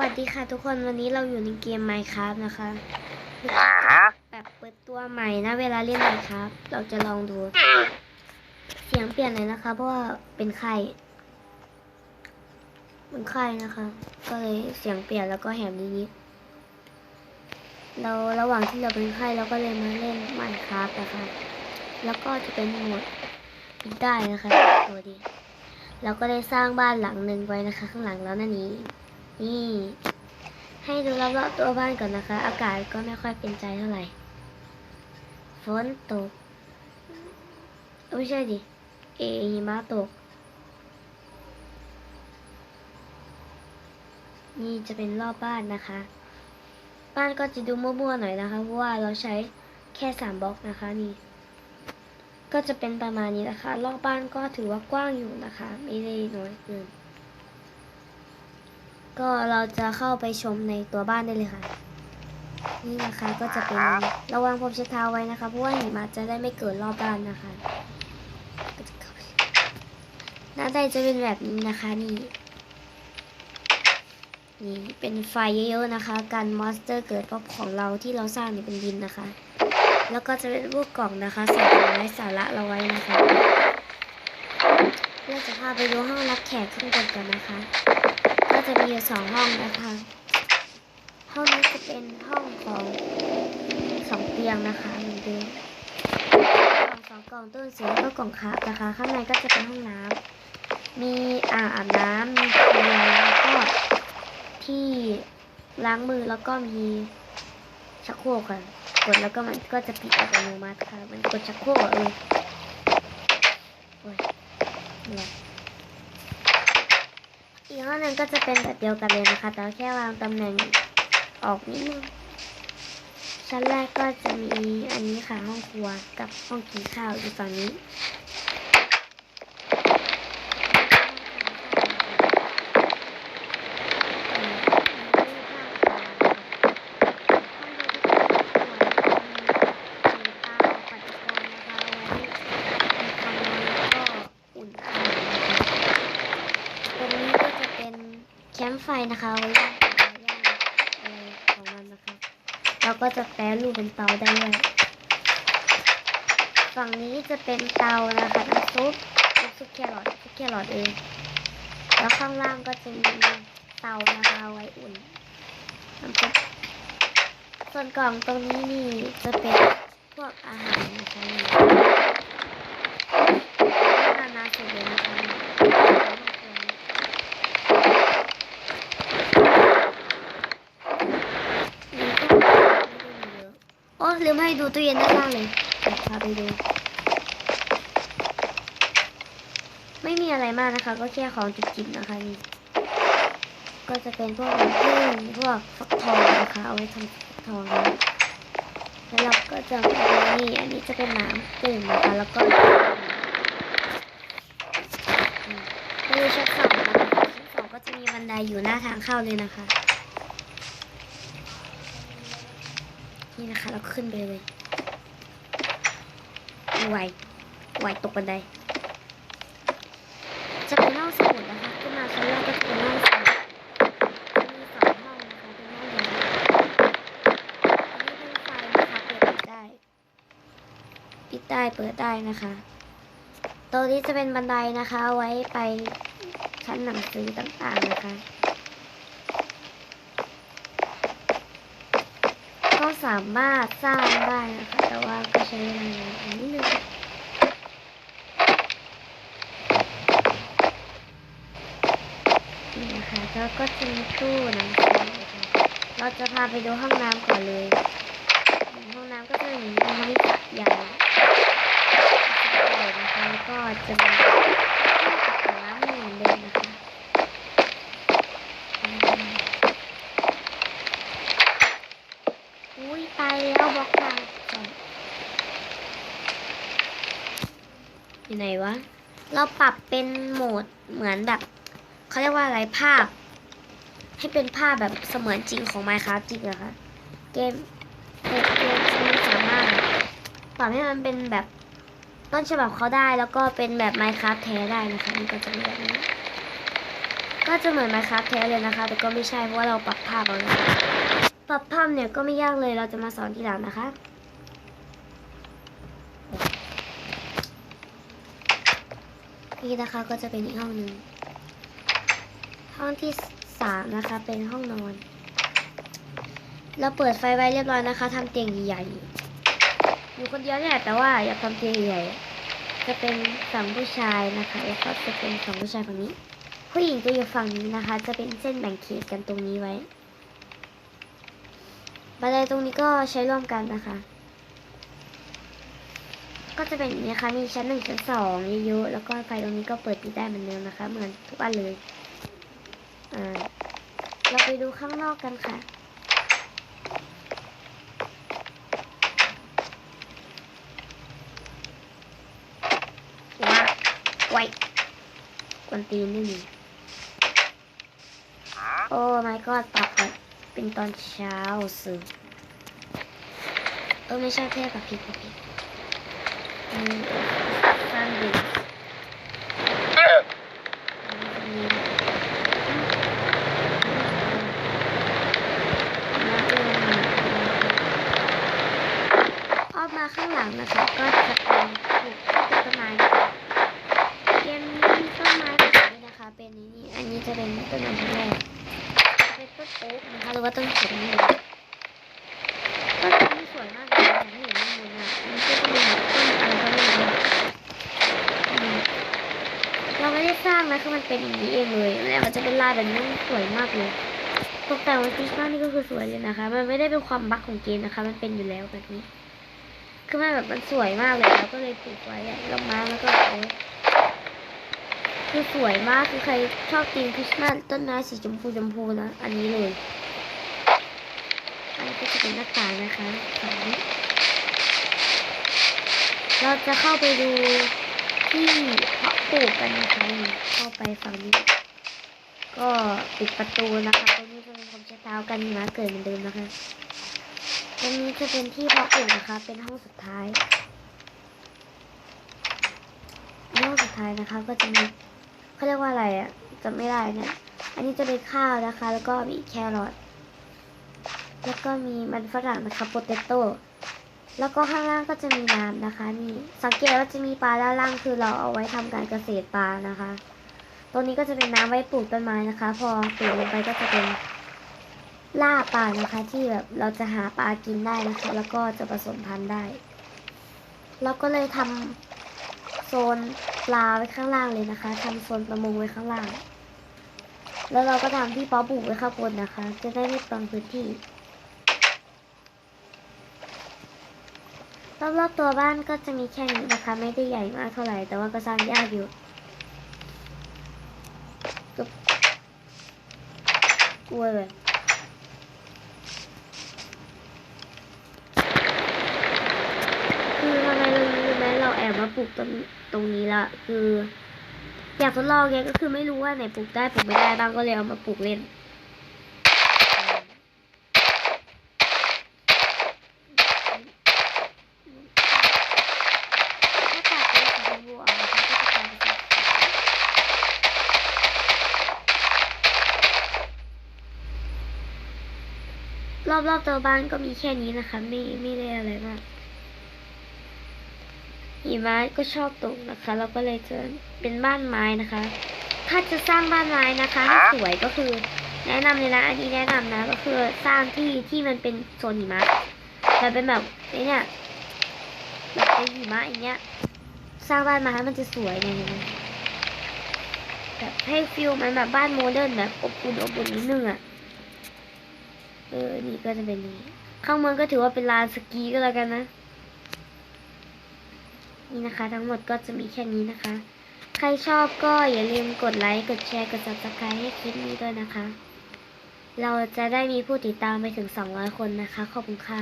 วัสดีค่ะทุกคนวันนี้เราอยู่ในเกม Minecraft นะคะอ่าฮะแบบเปิดตัวใหม่นะเวลาเล่น Minecraft เราจะลองดู เสียงเปลี่ยนเลยนะคะ เพราะว่าเป็นไข้เป็นไข้นะคะ ก็เลยเสียงเปลี่ยนแล้วก็แหบนิดๆเราระหว่างที่เราเป็นไข้เราก็เลยมาเล่น Minecraft นะคะ แล้วก็จะเป็นโหมดปิดได้นะคะ ตัวดีเราก็ได้สร้างบ้านหลังหนึ่งไว้นะคะ ข้างหลังแล้วนั่นนี้ นี่ ให้ดูรอบๆตัวบ้านก่อนนะคะ อากาศก็ไม่ค่อยเป็นใจเท่าไหร่ ฝนตกไม่ใช่ดิ เอหิมะตก นี่จะเป็นรอบบ้านนะคะ บ้านก็จะดูมั่วๆหน่อยนะคะ เพราะว่าเราใช้แค่สามบล็อกนะคะนี่ ก็จะเป็นประมาณนี้นะคะ รอบบ้านก็ถือว่ากว้างอยู่นะคะ ไม่ได้น้อยเกิน ก็เราจะเข้าไปชมในตัวบ้านได้เลยค่ะ นี่นะคะก็จะเป็นระวังพรมเช็ดเท้าไว้นะคะ เพราะว่าหิมะจะได้ไม่เกิดรอบบ้านนะคะก็จะเข้าไปหน้าใดจะเป็นแบบนี้นะคะนี่นี่เป็นไฟเยอะๆนะคะกันมอนสเตอร์เกิดเพราะของเราที่เราสร้างเนี่ยเป็นดินนะคะ แล้วก็จะเป็นพวกกล่องนะคะใส่ไว้สาระเราไว้นะคะเราจะพาไปดูห้องรับแขกข้างบนกันนะคะก็ จะมีอยู่สองห้องนะคะ ห้องนี้จะเป็นห้องของสองเตียงนะคะเหมือนเดิมกล่องสองกล่องตู้เสียงแล้วก็กล่องคาบนะคะ ข้างในก็จะเป็นห้องน้ำมีอ่างอาบน้ำมีเตียงแล้วก็ที่ล้างมือแล้วก็มีชักโครกค่ะกดแล้วก็มันก็จะปิดอัตโนมัติค่ะ มันกดชักโครกเออโอ้ยเนี่ย อีกห้องหนึ่งก็จะเป็นแบบเดียวกันเลยนะคะ แต่แค่วางตำแหน่งออกนิดนึงชั้นแรกก็จะมีอันนี้ค่ะห้องครัวกับห้องกินข้าวอยู่ฝั่งนี้ ตรงนี้ก็จะเป็นแคมป์ไฟ นะคะไว้ย่างย่างอะไรของมันนะคะเราก็จะแปรรูปเป็นเตาได้ด้วยฝั่งนี้จะเป็นเตานะคะน้ำซุปน้ำซุปแครอทซุปแครอทเองแล้วข้างล่างก็จะมีเตานะคะเอาไว้อุ่นน้ำซุปส่วนกล่องตรงนี้นี่จะเป็นพวกอาหารนะคะนี่อาหารนาสุดเลยนะคะนี่ โอ้ลืมให้ดู ตู้เย็นด้านล่างเลยพาไปดู ไม่มีอะไรมากนะคะ ก็แค่ของจิบๆนะคะนี่ก็จะเป็นพวกน้ำผึ้งพวกฟักทองนะคะ เอาไว้ทำทองนะแล้วเราก็จะมีนี่อันนี้จะเป็นน้ำตื่นนะคะ แล้วก็อืมไปดูชั้นสองนะคะชั้นสองก็จะมีบันไดอยู่หน้าทางเข้าเลยนะคะ นี่นะคะ เราขึ้นไปเลย ไหวไหวตกบันไดจะเป็นห้องสมุดนะคะขึ้นมาชั้นแรกก็จะเป็นห้องสมุดมีสองห้องนะคะเป็นห้องใหญ่อันนี้เป็นไฟนะคะเปิดได้ปิดได้เปิดได้นะคะตรงนี้จะเป็นบันไดนะคะไว้ไปชั้นหนังสือต่างๆนะคะก็สามารถสร้างได้นะคะ แต่ว่าก็ใช้เวลานานนิดนึงนี่นะคะแล้ว ก็จะมีตู้หนังสือนะคะเราจะพาไปดูห้องน้ำก่อนเลย ห้องน้ำก็จะมีห้องสระใหญ่เลยนะคะแล้วก็จะมีอ่างล้างมือเหมือนเดิมนะคะอืมอุ้ยตายแล้วบล็อกดาวก่อนอยู่ไหนวะ เราปรับเป็นโหมดเหมือนแบบเขาเรียกว่าอะไรภาพ ให้เป็นภาพแบบเสมือนจริงของ Minecraft จริงเหรอคะเกมเกมเกมมันสามารถปรับให้มันเป็นแบบต้นฉบับเขาได้แล้วก็เป็นแบบ Minecraft แท้ได้นะคะนี่ก็จะเป็นแบบนี้ ก็จะเหมือนมาครับแท้เลยนะคะ แต่ก็ไม่ใช่เพราะว่าเราปรับภาพเอานปรับภาพเนี่ยก็ไม่ยากเลยเราจะมาสอนทีหลังนะคะนี่นะคะก็จะเป็นอีกห้องหนึ่งห้องที่ สามนะคะ เป็นห้องนอน เราเปิดไฟไว้เรียบร้อยนะคะทำเตียงใหญ่อยู่คนเดียวเนี่ยแต่ว่าอยากทำเตียงใหญ่จะเป็นฝั่งผู้ชายนะคะแล้วก็จะเป็นฝั่งผู้ชายฝั่งนี้ ผู้หญิงจะอยู่ฝั่งนี้นะคะ จะเป็นเส้นแบ่งเขตกันตรงนี้ไว้บันไดตรงนี้ก็ใช้ร่วมกันนะคะ ก็จะเป็นอย่างนี้นะคะมีชั้นหนึ่งชั้นสองเยอะๆแล้วก็ไฟตรงนี้ก็เปิดปิดได้เหมือนเดิมนะคะ เหมือนทุกอันเลย เราไปดูข้างนอกกันค่ะ ว้าไว้กวนตีนนี่นี่โอ้ my god ปรับก่อนเป็นตอนเช้าสื่อเออ ไม่ใช่เทพกับผิดกับผิดอืมฟันดิออกมาข้างห ลังนะคะ ก็จะเป็นปลูกต้นไม้เกมนี้มีต้นไม้แบบนี้นะคะ เป็นนี่อันนี้จะเป็นต้นไม้ที่แรกเป็นต้นโอ๊กนะคะหรือว่าต้นเขียนนี่ต้นนี้สวยมากเลยอย่างที่เห็นในมืออะมันก็จะมีต้นอะไรก็ไม่รู้เราไม่ได้สร้างนะคือมันเป็นอย่างนี้เองเลยแล้วมันจะเป็นลายแบบนี้สวยมากเลยตกแต่งวันคริสต์มาสนี่ก็คือสวยเลยนะคะ มันไม่ได้เป็นความบั๊กของเกมนะคะ มันเป็นอยู่แล้วแบบนี้ คือมันแบบมันสวยมากเลยแล้วก็เลยปลูกไว้อะดอกไม้แล้วก็โอ้ยคือสวยมากคือใครชอบธีมคริสต์มาสต้นไม้สีชมพูชมพูนะ อันนี้เลย อันนี้ก็จะเป็นหน้าต่างนะคะฝั่งเราจะเข้าไปดูที่เพาะปลูกกันนะคะเข้าไปฝั่งนี้ ก็ปิดประตูนะคะตรงนี้จะเป็นผมใช้เท้ากันหิมาเกิดเหมือนเดิมนะคะ รงนี้จะเป็นที่เพาะปลูกนะคะ เป็นห้องสุดท้าย ห้องสุดท้ายนะคะ ก็จะมีเขาเรียกว่าอะไรอะ่ะจำไม่ได้เนะอันนี้จะเป็นข้าวนะคะ แล้วก็มีแครอท แล้วก็มีมันฝรั่งนะคะโปเตโต้แล้วก็ข้างล่างก็จะมีน้ำนะคะ นี่สังเกตว่าจะมีปลาด้านล่างคือเราเอาไว้ทำการเกษตรปลานะคะ ตรงนี้ก็จะเป็นน้ำไว้ปลูกต้นไม้นะคะ พอปลูกลงไปก็จะเป็น ล่าปลานะคะ ที่แบบเราจะหาปลากินได้นะคะ แล้วก็จะผสมพันธุ์ได้ เราก็เลยทำโซนปลาไว้ข้างล่างเลยนะคะทำโซนประมงไว้ข้างล่าง แล้วเราก็ทำที่เพาะปลูกไว้ข้างบนนะคะ จะได้ไม่เปลืองพื้นที่รอบๆตัวบ้านก็จะมีแค่นี้นะคะ ไม่ได้ใหญ่มากเท่าไหร่ แต่ว่าก็สร้างยากอยู่กบกลัวเลยคือทำไมเรารู้ไหมเราแอบมาปลูกตรงตรงนี้ละคือ อยากทดลองไงก็คือไม่รู้ว่าไหนปลูกได้ปลูกไม่ได้บ้างก็เลยเอามาปลูกเล่นรอบๆตัวบ้านก็มีแค่นี้นะคะ ไม่ไม่ได้อะไรมาก หิมะก็ชอบตกนะคะ เราก็เลยจะเป็นบ้านไม้นะคะ ถ้าจะสร้างบ้านไม้นะคะให้สวยก็คือ แนะนำเลยนะ อันนี้แนะนำนะก็คือสร้างที่ที่มันเป็นโซนหิมะแต่เป็นแบบไอ้เนี่ยแบบเป็นหิมะอย่างเงี้ย สร้างบ้านไม้มันจะสวยไงเห็นไหมแบบให้ฟิลมันแบบบ้านโมเดิร์นแบบอบอุ่นอบอุ่นนิดนึงอะเออนี่ก็จะเป็นนี้ ข้างบนก็ถือว่าเป็นลานสกีก็แล้วกันนะ นี่นะคะ ทั้งหมดก็จะมีแค่นี้นะคะ ใครชอบก็อย่าลืมกดไลค์กดแชร์กด subscribe ให้คลิปนี้ด้วยนะคะ เราจะได้มีผู้ติดตามไปถึง 200 คนนะคะ ขอบคุณค่ะ